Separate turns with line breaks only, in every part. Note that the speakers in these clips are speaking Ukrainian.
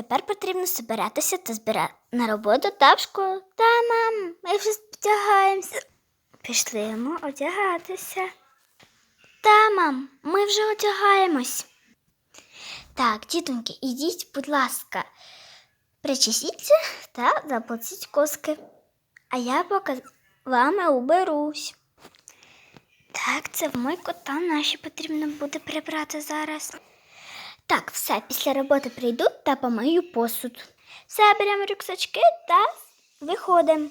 тепер потрібно збиратися та збирати на роботу та в школу. Та, мам, ми вже вдягаємося. Пішлимо одягатися. Та, мам, ми вже одягаємось. Так, дітоньки, ідіть, будь ласка, причесіться та заплатіть коски. А я поки вами уберусь. Так, це в мойку та наші потрібно буде прибрати зараз. Так, все, після роботи прийду та помию посуд. Все, беремо рюкзачки та виходимо.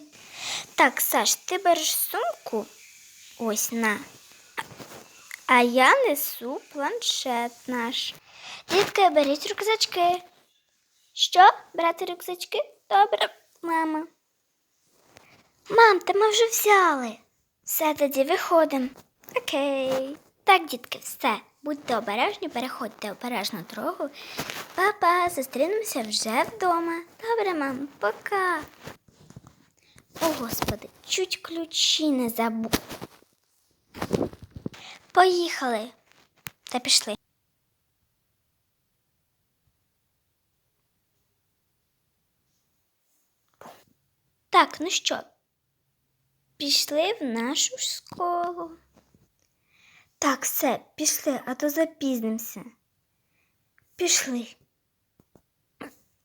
Так, Саш, ти береш сумку. Ось на. А я несу планшет наш. Дітки, беріть рюкзачки. Що? Брати рюкзачки? Добре, мама. Мам, та ми вже взяли. Все, тоді виходимо. Окей. Так, дітки, все. Будьте обережні, переходьте обережно дорогу. Па-па, зустрінемося вже вдома. Добре, мам, пока. О, Господи, чуть ключі не забув. Поїхали. Та пішли. Так, ну що, пішли в нашу школу. Так, все, пішли, а то запізнимося. Пішли.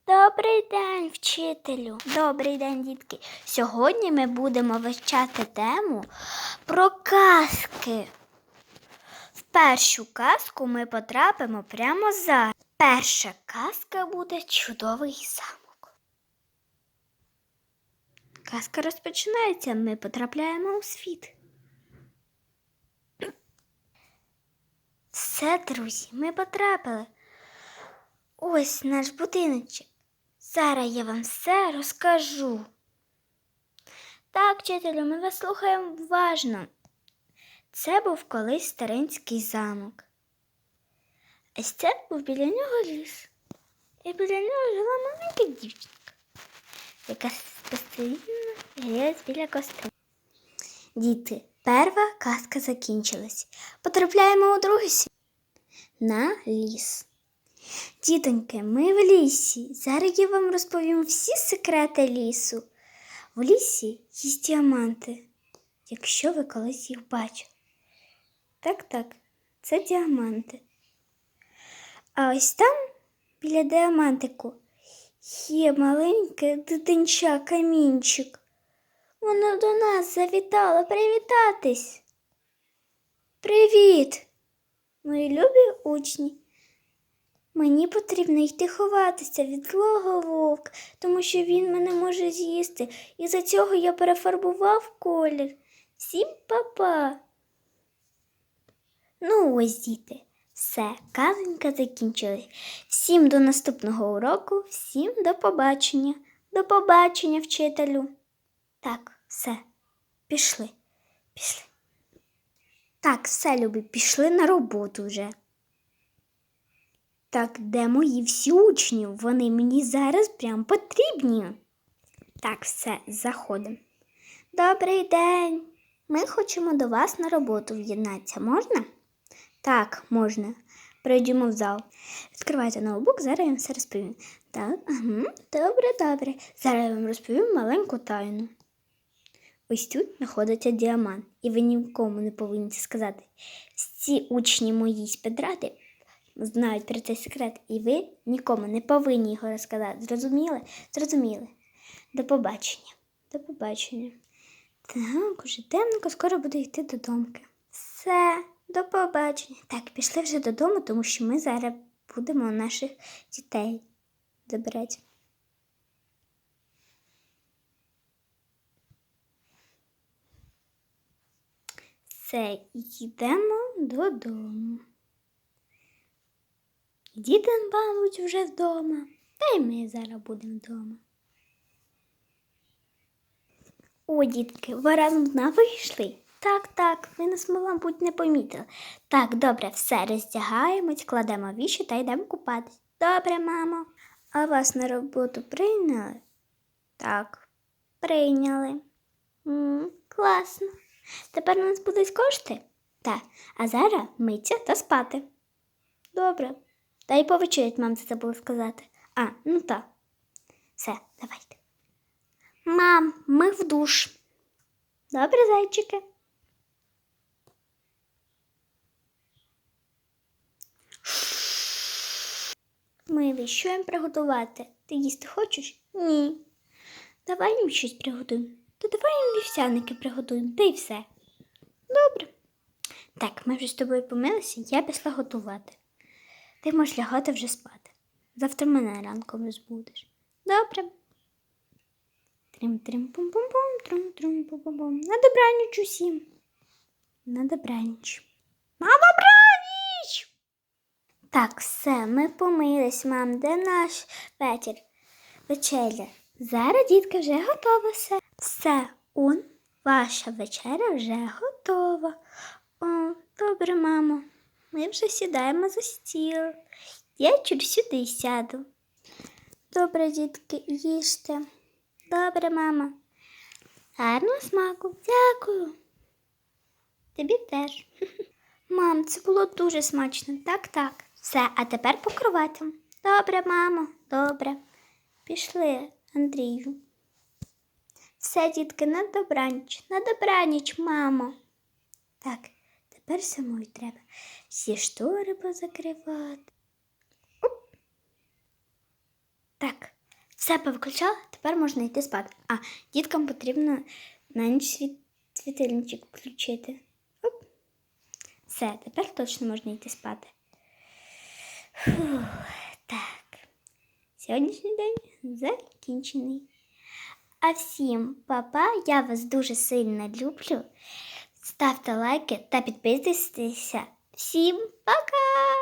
Добрий день, вчителю. Добрий день, дітки. Сьогодні ми будемо вивчати тему про казки. В першу казку ми потрапимо прямо зараз. Перша казка буде чудовий замок. Казка розпочинається, ми потрапляємо у світ. Все, друзі, ми потрапили. Ось наш будиночок. Зараз я вам все розкажу. Так, вчителю, ми вас слухаємо уважно. Це був колись старинський замок. Ось це був біля нього ліс. І біля нього жила маленька дівчинка, яка постійно грілась біля костра. Діти, перша казка закінчилась. Потрапляємо у другий світ. На ліс. Дітоньки, ми в лісі. Зараз я вам розповім всі секрети лісу. В лісі є діаманти, якщо ви колись їх бачили. Так, так, це діаманти. А ось там, біля діамантику, є маленьке дитинча камінчик. Воно до нас завітало привітатись. Привіт, мої любі учні. Мені потрібно йти ховатися від злого вовк, тому що він мене може з'їсти, і за цього я перефарбував колір. Всім па-па. Ну ось, діти, все, казонька закінчилась. Всім до наступного уроку, всім до побачення. До побачення, вчителю. Так, все, пішли, пішли. Так, все, любі, пішли на роботу вже. Так, де мої всі учні? Вони мені зараз прям потрібні. Так, все, заходимо. Добрий день. Ми хочемо до вас на роботу в'єднатися. Можна? Так, можна. Прийдемо в зал. Відкривайте ноутбук, зараз я вам все розповім. Так, ага, добре, добре. Зараз я вам розповім маленьку тайну. Ось тут знаходиться діамант, і ви нікому не повинні це сказати. Всі учні мої спедрати знають про цей секрет, і ви нікому не повинні його розказати. Зрозуміли? Зрозуміли. До побачення. До побачення. Так, уже темненько, скоро буду йти додому. Все, до побачення. Так, пішли вже додому, тому що ми зараз будемо наших дітей забирати. Все, йдемо додому. Діти, мабуть, вже вдома, та й ми зараз будемо вдома. О, дітки, ви разом з вийшли? Так, так, ви нас, мабуть, не помітили. Так, добре, все роздягаємось, кладемо віші та йдемо купатись. Добре, мамо. А вас на роботу прийняли? Так, прийняли. м класно. Тепер у нас будуть кошти? Так, а зараз митися та спати. Добре. Та й повечерять, мам, це забула сказати. А, ну так. Все, давайте. Мам, ми в душ. Добре, зайчики. Що їм приготувати? Ти їсти хочеш? Ні. Давай їм щось приготуємо. То давай їм вівсяники приготуємо, та й все. Добре. Так, ми вже з тобою помилися, я пішла готувати. Ти можеш лягати вже спати. Завтра мене ранком розбудеш. Добре. трим трим пум пум пум трум трум пум пум пум На добраніч усім. На добраніч. На добраніч! Так, все, ми помились, мам. Де наш вечір? Вечеря. Зараз, дітка, вже готова все. Все, он, ваша вечеря вже готова. О, добре, мамо. Ми вже сідаємо за стіл. Я чуть сюди сяду. Добре, дітки, їжте. Добре, мама. Гарного смаку. Дякую. Тобі теж. Мам, це було дуже смачно. Так, так. Все, а тепер по кроватям. Добре, мамо, добре. Пішли, Андрію. Все, дітки, на добраніч, на добраніч, мамо. Так, тепер самою треба всі штори позакривати. Так, все повиключала, тепер можна йти спати. А, діткам потрібно на ніч світильничок включити. Оп. Все, тепер точно можна йти спати. Фух, так. Сьогоднішній день закінчений. А всім па-па, я вас дуже сильно люблю. Ставте лайки та підписуйтеся. Всім пока!